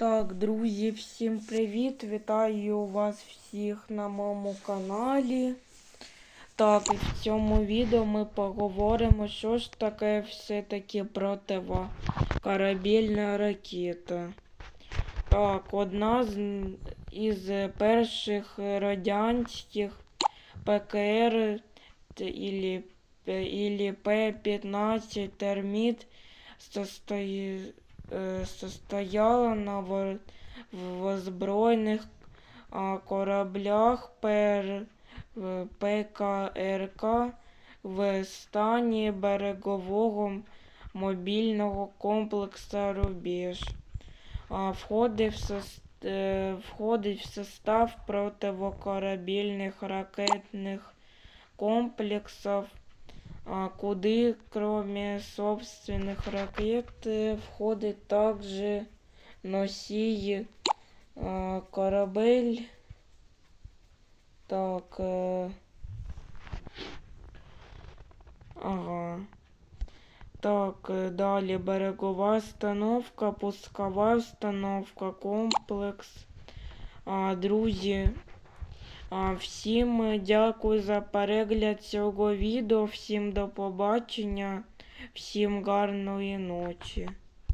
Так, друзі, всім привіт! Вітаю вас всіх на моєму каналі. Так, і в цьому відео ми поговоримо, що ж таке все-таки противокорабельна ракета. Так, одна з із перших радянських ПКР или П-15 терміт э, состояла на во- возброєних кораблях ПКРК в стані берегового мобільного комплексу Рубіж. А, входить, в сос- е, входить в состав противокорабельних ракетних комплексів а, куди, кроме собственных ракет, э, входить также носій корабель. Так. Е, ага. Так, е, далі берегова установка, пускова установка, комплекс. А, друзі, всім дякую за перегляд цього відео. Всім до побачення, всім гарної ночі.